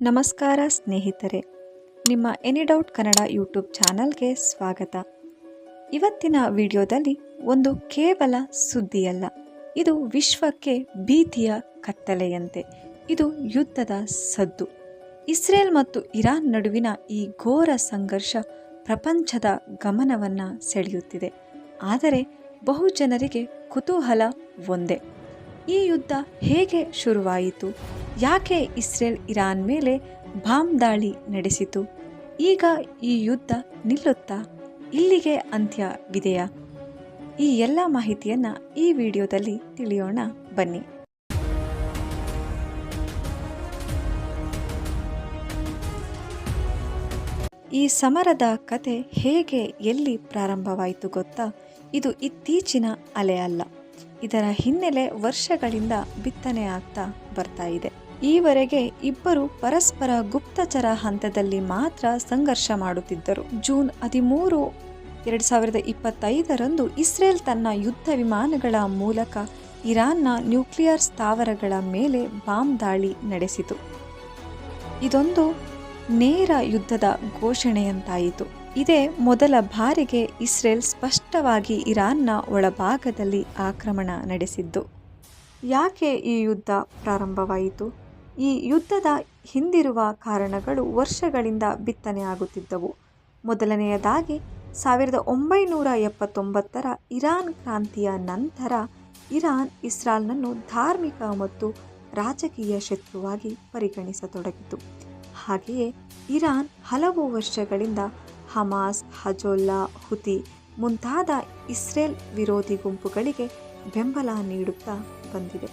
ನಮಸ್ಕಾರ ಸ್ನೇಹಿತರೆ. ನಿಮ್ಮ ಎನಿ ಡೌಟ್ ಕನ್ನಡ ಯೂಟ್ಯೂಬ್ ಚಾನಲ್ಗೆ ಸ್ವಾಗತ. ಇವತ್ತಿನ ವಿಡಿಯೋದಲ್ಲಿ ಒಂದು ಕೇವಲ ಸುದ್ದಿಯಲ್ಲ. ಇದು ವಿಶ್ವಕ್ಕೆ ಭೀತಿಯ ಕತ್ತಲೆಯಂತೆ. ಇದು ಯುದ್ಧದ ಸದ್ದು. ಇಸ್ರೇಲ್ ಮತ್ತು ಇರಾನ್ ನಡುವಿನ ಈ ಘೋರ ಸಂಘರ್ಷ ಪ್ರಪಂಚದ ಗಮನವನ್ನು ಸೆಳೆಯುತ್ತಿದೆ. ಆದರೆ ಬಹುಜನರಿಗೆ ಕುತೂಹಲ ಒಂದೇ. ಈ ಯುದ್ಧ ಹೇಗೆ ಶುರುವಾಯಿತು? ಯಾಕೆ ಇಸ್ರೇಲ್ ಇರಾನ್ ಮೇಲೆ ಬಾಂಬ್ ದಾಳಿ ನಡೆಸಿತು? ಈಗ ಈ ಯುದ್ಧ ನಿಲ್ಲುತ್ತಾ? ಇಲ್ಲಿಗೆ ಅಂತ್ಯವಿದೆಯಾ? ಈ ಎಲ್ಲ ಮಾಹಿತಿಯನ್ನು ಈ ವಿಡಿಯೋದಲ್ಲಿ ತಿಳಿಯೋಣ. ಬನ್ನಿ. ಈ ಸಮರದ ಕತೆ ಹೇಗೆ ಎಲ್ಲಿ ಪ್ರಾರಂಭವಾಯಿತು ಗೊತ್ತಾ? ಇದು ಇತ್ತೀಚಿನ ಅಲೆ ಅಲ್ಲ. ಇದರ ಹಿನ್ನೆಲೆ ವರ್ಷಗಳಿಂದ ಬಿತ್ತನೆ ಆಗ್ತಾ ಬರ್ತಾ ಇದೆ. ಈವರೆಗೆ ಇಬ್ಬರು ಪರಸ್ಪರ ಗುಪ್ತಚರ ಹಂತದಲ್ಲಿ ಮಾತ್ರ ಸಂಘರ್ಷ ಮಾಡುತ್ತಿದ್ದರು. ಜೂನ್ ಹದಿಮೂರು, ಎರಡು ಸಾವಿರದ ಇಪ್ಪತ್ತೈದರಂದು ಇಸ್ರೇಲ್ ತನ್ನ ಯುದ್ಧ ವಿಮಾನಗಳ ಮೂಲಕ ಇರಾನ್ನ ನ್ಯೂಕ್ಲಿಯರ್ ಸ್ಥಾವರಗಳ ಮೇಲೆ ಬಾಂಬ್ ದಾಳಿ ನಡೆಸಿತು. ಇದೊಂದು ನೇರ ಯುದ್ಧದ ಘೋಷಣೆಯಂತಾಯಿತು. ಇದೇ ಮೊದಲ ಬಾರಿಗೆ ಇಸ್ರೇಲ್ ಸ್ಪಷ್ಟವಾಗಿ ಇರಾನ್ನ ಒಳಭಾಗದಲ್ಲಿ ಆಕ್ರಮಣ ನಡೆಸಿದ್ದು. ಯಾಕೆ ಈ ಯುದ್ಧ ಪ್ರಾರಂಭವಾಯಿತು? ಈ ಯುದ್ಧದ ಹಿಂದಿರುವ ಕಾರಣಗಳು ವರ್ಷಗಳಿಂದ ಬಿತ್ತನೆ ಆಗುತ್ತಿದ್ದವು. ಮೊದಲನೆಯದಾಗಿ, ಸಾವಿರದ ಒಂಬೈನೂರ ಎಪ್ಪತ್ತೊಂಬತ್ತರ ಇರಾನ್ ಕ್ರಾಂತಿಯ ನಂತರ ಇರಾನ್ ಇಸ್ರಾಲ್ನನ್ನು ಧಾರ್ಮಿಕ ಮತ್ತು ರಾಜಕೀಯ ಶತ್ರುವಾಗಿ ಪರಿಗಣಿಸತೊಡಗಿತು. ಹಾಗೆಯೇ ಇರಾನ್ ಹಲವು ವರ್ಷಗಳಿಂದ ಹಮಾಸ್, ಹಜೋಲ್ಲಾ, ಹುತಿ ಮುಂತಾದ ಇಸ್ರೇಲ್ ವಿರೋಧಿ ಗುಂಪುಗಳಿಗೆ ಬೆಂಬಲ ನೀಡುತ್ತಾ ಬಂದಿದೆ.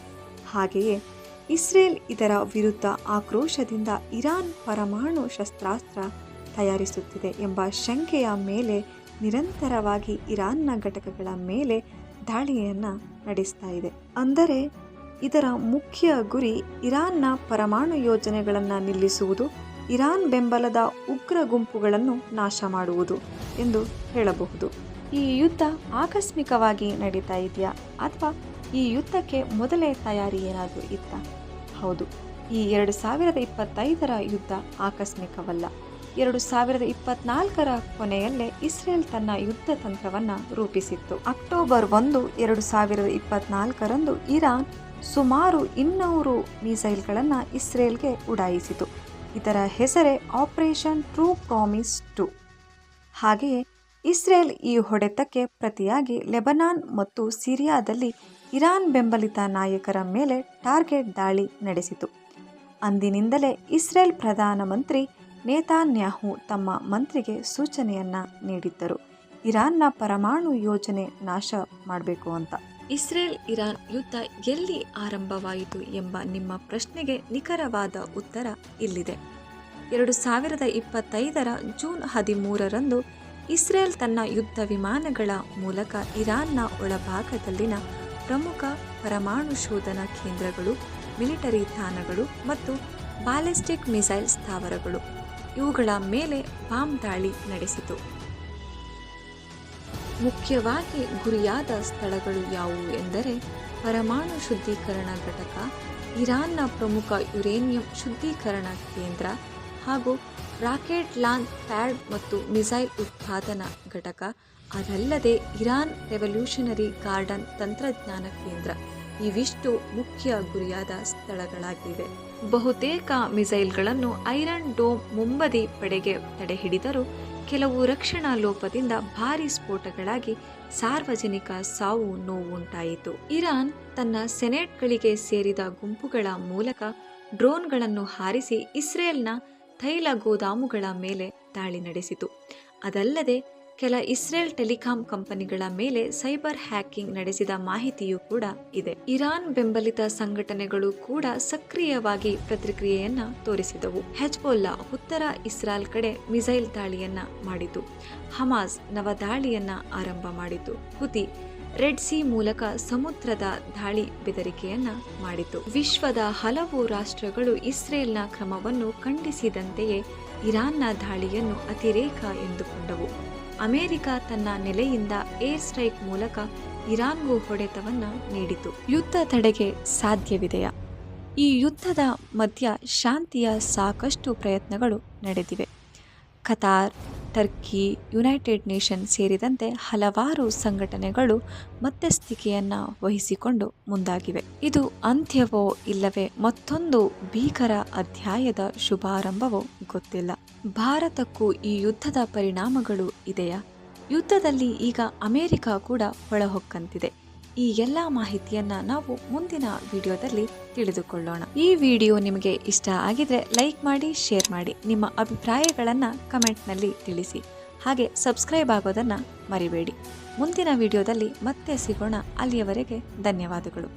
ಹಾಗೆಯೇ ಇಸ್ರೇಲ್ ಇದರ ವಿರುದ್ಧ ಆಕ್ರೋಶದಿಂದ ಇರಾನ್ ಪರಮಾಣು ಶಸ್ತ್ರಾಸ್ತ್ರ ತಯಾರಿಸುತ್ತಿದೆ ಎಂಬ ಶಂಕೆಯ ಮೇಲೆ ನಿರಂತರವಾಗಿ ಇರಾನ್ನ ಘಟಕಗಳ ಮೇಲೆ ದಾಳಿಯನ್ನು ನಡೆಸ್ತಾ ಇದೆ. ಅಂದರೆ ಇದರ ಮುಖ್ಯ ಗುರಿ ಇರಾನ್ನ ಪರಮಾಣು ಯೋಜನೆಗಳನ್ನು ನಿಲ್ಲಿಸುವುದು ಇರಾನ್ ಬೆಂಬಲದ ಉಗ್ರ ಗುಂಪುಗಳನ್ನು ನಾಶ ಮಾಡುವುದು ಎಂದು ಹೇಳಬಹುದು. ಈ ಯುದ್ಧ ಆಕಸ್ಮಿಕವಾಗಿ ನಡೀತಾ ಇದೆಯಾ ಅಥವಾ ಈ ಯುದ್ಧಕ್ಕೆ ಮೊದಲೇ ತಯಾರಿ ಏನಾದರೂ ಇತ್ತ? ಹೌದು, ಈ ಎರಡು ಸಾವಿರದ ಇಪ್ಪತ್ತೈದರ ಯುದ್ಧ ಆಕಸ್ಮಿಕವಲ್ಲ. ಎರಡು ಸಾವಿರದ ಇಪ್ಪತ್ನಾಲ್ಕರ ಕೊನೆಯಲ್ಲೇ ಇಸ್ರೇಲ್ ತನ್ನ ಯುದ್ಧ ತಂತ್ರವನ್ನು ರೂಪಿಸಿತ್ತು. ಅಕ್ಟೋಬರ್ ಒಂದು, ಎರಡು ಸಾವಿರದ ಇಪ್ಪತ್ನಾಲ್ಕರಂದು ಇರಾನ್ ಸುಮಾರು ಇನ್ನೂರು ಮಿಸೈಲ್ಗಳನ್ನು ಇಸ್ರೇಲ್ಗೆ ಉಡಾಯಿಸಿತು. ಇದರ ಹೆಸರೇ ಆಪರೇಷನ್ ಟ್ರೂ ಪ್ರಾಮಿಸ್ ಟು. ಹಾಗೆಯೇ ಇಸ್ರೇಲ್ ಈ ಹೊಡೆತಕ್ಕೆ ಪ್ರತಿಯಾಗಿ ಲೆಬನಾನ್ ಮತ್ತು ಸಿರಿಯಾದಲ್ಲಿ ಇರಾನ್ ಬೆಂಬಲಿತ ನಾಯಕರ ಮೇಲೆ ಟಾರ್ಗೆಟ್ ದಾಳಿ ನಡೆಸಿತು. ಅಂದಿನಿಂದಲೇ ಇಸ್ರೇಲ್ ಪ್ರಧಾನಮಂತ್ರಿ ನೇತಾನ್ಯಾಹು ತಮ್ಮ ಮಂತ್ರಿಗೆ ಸೂಚನೆಯನ್ನ ನೀಡಿದ್ದರು. ಇರಾನ್ನ ಪರಮಾಣು ಯೋಜನೆ ನಾಶ ಮಾಡಬೇಕು ಅಂತ. ಇಸ್ರೇಲ್ ಇರಾನ್ ಯುದ್ಧ ಎಲ್ಲಿ ಆರಂಭವಾಯಿತು ಎಂಬ ನಿಮ್ಮ ಪ್ರಶ್ನೆಗೆ ನಿಖರವಾದ ಉತ್ತರ ಇಲ್ಲಿದೆ. ಎರಡು ಸಾವಿರದ ಇಪ್ಪತ್ತೈದರ ಜೂನ್ ಹದಿಮೂರರಂದು ಇಸ್ರೇಲ್ ತನ್ನ ಯುದ್ಧ ವಿಮಾನಗಳ ಮೂಲಕ ಇರಾನ್ನ ಒಳಭಾಗದಲ್ಲಿನ ಪ್ರಮುಖ ಪರಮಾಣು ಶೋಧನಾ ಕೇಂದ್ರಗಳು, ಮಿಲಿಟರಿ ತಾಣಗಳು ಮತ್ತು ಬ್ಯಾಲಿಸ್ಟಿಕ್ ಮಿಸೈಲ್ ಸ್ಥಾವರಗಳು ಇವುಗಳ ಮೇಲೆ ಬಾಂಬ್ ದಾಳಿ ನಡೆಸಿತು. ಮುಖ್ಯವಾಗಿ ಗುರಿಯಾದ ಸ್ಥಳಗಳು ಯಾವುವು ಎಂದರೆ ಪರಮಾಣು ಶುದ್ಧೀಕರಣ ಘಟಕ, ಇರಾನ್ನ ಪ್ರಮುಖ ಯುರೇನಿಯಂ ಶುದ್ಧೀಕರಣ ಕೇಂದ್ರ ಹಾಗೂ ರಾಕೆಟ್ ಲಾಂಚ್ ಪ್ಯಾಡ್ ಮತ್ತು ಮಿಸೈಲ್ ಉತ್ಪಾದನಾ ಘಟಕ, ಅದಲ್ಲದೆ ಇರಾನ್ ರೆವಲ್ಯೂಷನರಿ ಗಾರ್ಡನ್ ತಂತ್ರಜ್ಞಾನ ಕೇಂದ್ರ. ಇವಿಷ್ಟು ಮುಖ್ಯ ಗುರಿಯಾದ ಸ್ಥಳಗಳಾಗಿವೆ. ಬಹುತೇಕ ಮಿಸೈಲ್ಗಳನ್ನು ಐರನ್ ಡೋಮ್ ಮುಂಬದಿ ಪಡೆಗೆ ತಡೆಹಿಡಿದರೂ ಕೆಲವು ರಕ್ಷಣಾ ಲೋಪದಿಂದ ಭಾರಿ ಸ್ಫೋಟಗಳಾಗಿ ಸಾರ್ವಜನಿಕ ಸಾವು ನೋವುಂಟಾಯಿತು. ಇರಾನ್ ತನ್ನ ಸೆನೆಟ್ಗಳಿಗೆ ಸೇರಿದ ಗುಂಪುಗಳ ಮೂಲಕ ಡ್ರೋನ್ಗಳನ್ನು ಹಾರಿಸಿ ಇಸ್ರೇಲ್ನ ತೈಲ ಗೋದಾಮುಗಳ ಮೇಲೆ ದಾಳಿ ನಡೆಸಿತು. ಅದಲ್ಲದೆ ಕೆಲ ಇಸ್ರೇಲ್ ಟೆಲಿಕಾಂ ಕಂಪನಿಗಳ ಮೇಲೆ ಸೈಬರ್ ಹ್ಯಾಕಿಂಗ್ ನಡೆಸಿದ ಮಾಹಿತಿಯೂ ಕೂಡ ಇದೆ. ಇರಾನ್ ಬೆಂಬಲಿತ ಸಂಘಟನೆಗಳು ಕೂಡ ಸಕ್ರಿಯವಾಗಿ ಪ್ರತಿಕ್ರಿಯೆಯನ್ನ ತೋರಿಸಿದವು. ಹೆಜ್ಬೋಲ್ಲಾ ಉತ್ತರ ಇಸ್ರಾಲ್ ಕಡೆ ಮಿಸೈಲ್ ದಾಳಿಯನ್ನ ಮಾಡಿತು. ಹಮಾಸ್ ನವ ದಾಳಿಯನ್ನ ಆರಂಭ ಮಾಡಿತು. ಹುತಿ ರೆಡ್ ಸಿ ಮೂಲಕ ಸಮುದ್ರದ ದಾಳಿ ಬೆದರಿಕೆಯನ್ನ ಮಾಡಿತು. ವಿಶ್ವದ ಹಲವು ರಾಷ್ಟ್ರಗಳು ಇಸ್ರೇಲ್ನ ಕ್ರಮವನ್ನು ಖಂಡಿಸಿದಂತೆಯೇ ಇರಾನ್ನ ದಾಳಿಯನ್ನು ಅತಿರೇಕ ಎಂದುಕೊಂಡವು. ಅಮೆರಿಕ ತನ್ನ ನೆಲೆಯಿಂದ ಏರ್ ಸ್ಟ್ರೈಕ್ ಮೂಲಕ ಇರಾನ್ಗೂ ಹೊಡೆತವನ್ನ ನೀಡಿತು. ಯುದ್ಧ ತಡೆಗೆ ಸಾಧ್ಯವಿದೆಯಾ? ಈ ಯುದ್ಧದ ಮಧ್ಯ ಶಾಂತಿಯ ಸಾಕಷ್ಟು ಪ್ರಯತ್ನಗಳು ನಡೆದಿವೆ. ಕತಾರ್ ಟರ್ಕಿ, ಯುನೈಟೆಡ್ ನೇಷನ್ ಸೇರಿದಂತೆ ಹಲವಾರು ಸಂಘಟನೆಗಳು ಮಧ್ಯಸ್ಥಿಕೆಯನ್ನು ವಹಿಸಿಕೊಂಡು ಮುಂದಾಗಿವೆ. ಇದು ಅಂತ್ಯವೋ ಇಲ್ಲವೇ ಮತ್ತೊಂದು ಭೀಕರ ಅಧ್ಯಾಯದ ಶುಭಾರಂಭವೋ ಗೊತ್ತಿಲ್ಲ. ಭಾರತಕ್ಕೂ ಈ ಯುದ್ಧದ ಪರಿಣಾಮಗಳು ಇದೆಯಾ? ಯುದ್ಧದಲ್ಲಿ ಈಗ ಅಮೆರಿಕ ಕೂಡ ಒಳಹೊಕ್ಕಂತಿದೆ. ಈ ಎಲ್ಲ ಮಾಹಿತಿಯನ್ನ ನಾವು ಮುಂದಿನ ವಿಡಿಯೋದಲ್ಲಿ ತಿಳಿದುಕೊಳ್ಳೋಣ. ಈ ವಿಡಿಯೋ ನಿಮಗೆ ಇಷ್ಟ ಆಗಿದ್ರೆ ಲೈಕ್ ಮಾಡಿ, ಶೇರ್ ಮಾಡಿ, ನಿಮ್ಮ ಅಭಿಪ್ರಾಯಗಳನ್ನು ಕಮೆಂಟ್ನಲ್ಲಿ ತಿಳಿಸಿ. ಹಾಗೆ ಸಬ್ಸ್ಕ್ರೈಬ್ ಆಗೋದನ್ನು ಮರಿಬೇಡಿ. ಮುಂದಿನ ವಿಡಿಯೋದಲ್ಲಿ ಮತ್ತೆ ಸಿಗೋಣ. ಅಲ್ಲಿಯವರೆಗೆ ಧನ್ಯವಾದಗಳು.